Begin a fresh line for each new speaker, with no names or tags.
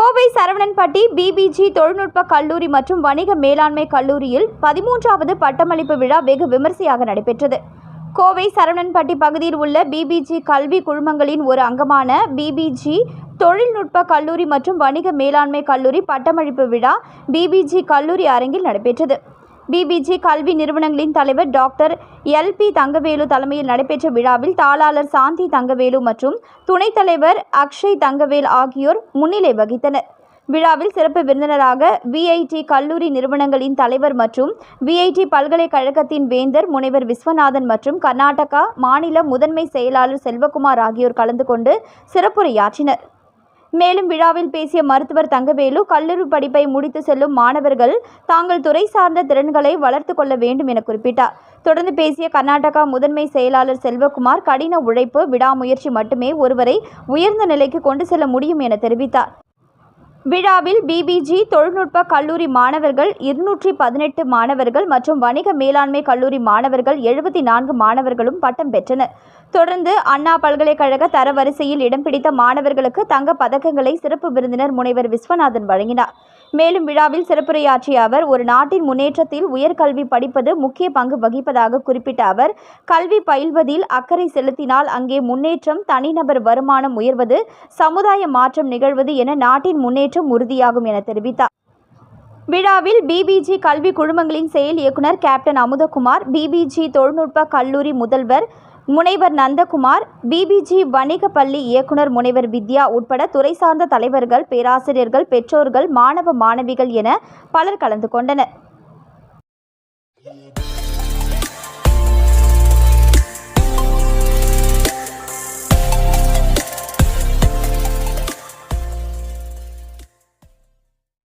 Kovai சரவணன்பட்டி PPG தொழில்நுட்ப கல்லூரி மற்றும் வணிக மேலாண்மை கல்லூரியில் பதிமூன்றாவது பட்டமளிப்பு விழா வெகு விமரிசையாக நடைபெற்றது. கோவை சரவணன்பட்டி பகுதியில் உள்ள பிபிஜி கல்வி குழுமங்களின் ஒரு அங்கமான பிபிஜி தொழில்நுட்ப கல்லூரி மற்றும் வணிக மேலாண்மை கல்லூரி பட்டமளிப்பு விழா பிபிஜி கல்லூரி அரங்கில் நடைபெற்றது. பிபிஜி கல்வி நிறுவனங்களின் தலைவர் டாக்டர் எல் பி தங்கவேலு தலைமையில் நடைபெற்ற விழாவில் தாளாளர் சாந்தி தங்கவேலு மற்றும் துணைத் தலைவர் அக்ஷய் தங்கவேல் ஆகியோர் முன்னிலை வகித்தனர். விழாவில் சிறப்பு விருந்தினராக விஐடி கல்லூரி நிறுவனங்களின் தலைவர் மற்றும் விஐடி பல்கலைக்கழகத்தின் வேந்தர் முனைவர் விஸ்வநாதன் மற்றும் கர்நாடகா மாநில முதன்மை செயலாளர் செல்வகுமார் ஆகியோர் கலந்து கொண்டு சிறப்புரையாற்றினர். மேலும் விழாவில் பேசிய மருத்துவர் தங்கவேலு கல்லூரி படிப்பை முடித்து செல்லும் மாணவர்கள் தாங்கள் துறை சார்ந்த திறன்களை வளர்த்து கொள்ள வேண்டும் என குறிப்பிட்டார். தொடர்ந்து பேசிய கர்நாடகா முதன்மை செயலாளர் செல்வகுமார் கடின உழைப்பு விடாமுயற்சி மட்டுமே ஒருவரை உயர்ந்த நிலைக்கு கொண்டு செல்ல முடியும் என தெரிவித்தார். விழாவில் பிபிஜி தொழில்நுட்ப கல்லூரி மாணவர்கள் இருநூற்றி பதினெட்டு மாணவர்கள் மற்றும் வணிக மேலாண்மை கல்லூரி மாணவர்கள் எழுபத்தி நான்கு மாணவர்களும் பட்டம் பெற்றனர். தொடர்ந்து அண்ணா பல்கலைக்கழக தரவரிசையில் இடம் பிடித்த மாணவர்களுக்கு தங்க பதக்கங்களை சிறப்பு விருந்தினர் முனைவர் விஸ்வநாதன் வழங்கினார். மேலும் விழாவில் சிறப்புரையாற்றிய அவர் ஒரு நாட்டின் முன்னேற்றத்தில் உயர்கல்வி படிப்பது முக்கிய பங்கு வகிப்பதாக குறிப்பிட்ட அவர் கல்வி பயில்வதில் அக்கறை செலுத்தினால் அங்கே முன்னேற்றம் தனிநபர் வருமானம் உயர்வது சமுதாய மாற்றம் நிகழ்வது என நாட்டின் முன்னேற்றம் உறுதியாகும் என தெரிவித்தார். விழாவில் பிபிஜி கல்வி குழுமங்களின் செயல் இயக்குனர் கேப்டன் அமுதகுமார் பிபிஜி தொழில்நுட்ப கல்லூரி முதல்வர் முனைவர் நந்தகுமார் பிபிஜி வணிக பள்ளி இயக்குனர் முனைவர் வித்யா உட்பட துறை சார்ந்த தலைவர்கள் பேராசிரியர்கள் பெற்றோர்கள் மாணவ மாணவிகள் என பலர் கலந்து கொண்டனர்.